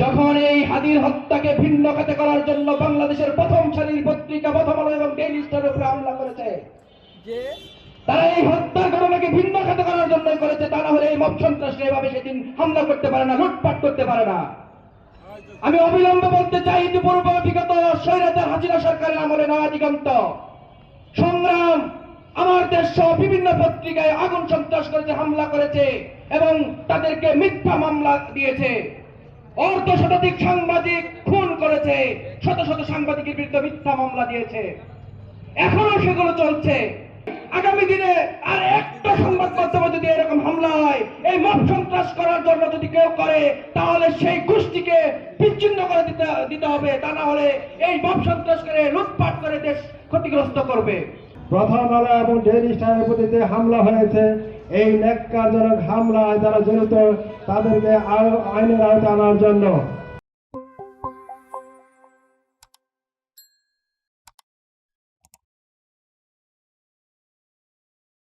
যখন এই হাদির হত্যাকে ভিন্ন খাতে করার জন্য বাংলাদেশের প্রথম সারির পত্রিকা প্রথম আলো এবং ডেইলি স্টারের উপরে হামলা করেছে তারা এই হত্যার ঘটনাকে ভিন্ন খাতে করার জন্য করেছে তা না হলে এই মব সন্ত্রাসী এভাবে সেদিন হামলা করতে পারে না লুটপাট করতে পারে না। আমি অবিলম্বে বলতে চাই যে পূর্ব বিগত স্বৈরাচার হাজিরা সরকারের আমলে নয়া দিগন্ত। সংগ্রাম আমার দেশ সহ বিভিন্ন পত্রিকায় আগুন সন্ত্রাস করেছে হামলা করেছে এবং তাদেরকে মিথ্যা মামলা দিয়েছে। অর্ধ শতাধিক সাংবাদিক খুন করেছে, শত শত সাংবাদিকের বিরুদ্ধে মিথ্যা মামলা দিয়েছে। এখনও সেগুলো চলছে। আগামী দিনে আর একটা সংবাদ মাধ্যমে যদি এরকম হামলা হয়, এই মব সন্ত্রাস করার জন্য যদি কেউ করে, তাহলে সেই গোষ্ঠীকে বিচ্ছিন্ন করে দিতে দিতে হবে। তা না হলে এই মব সন্ত্রাস করে লুটপাট করে দেশ ক্ষতিগ্রস্ত করবে। প্রথম আলো এবং ডেইলি স্টারের প্রতি যে হামলা হয়েছে। এই ন্যাক্কারজনক হামলায় যারা জড়িত তাদেরকে আইনের আওতায় আনার জন্য।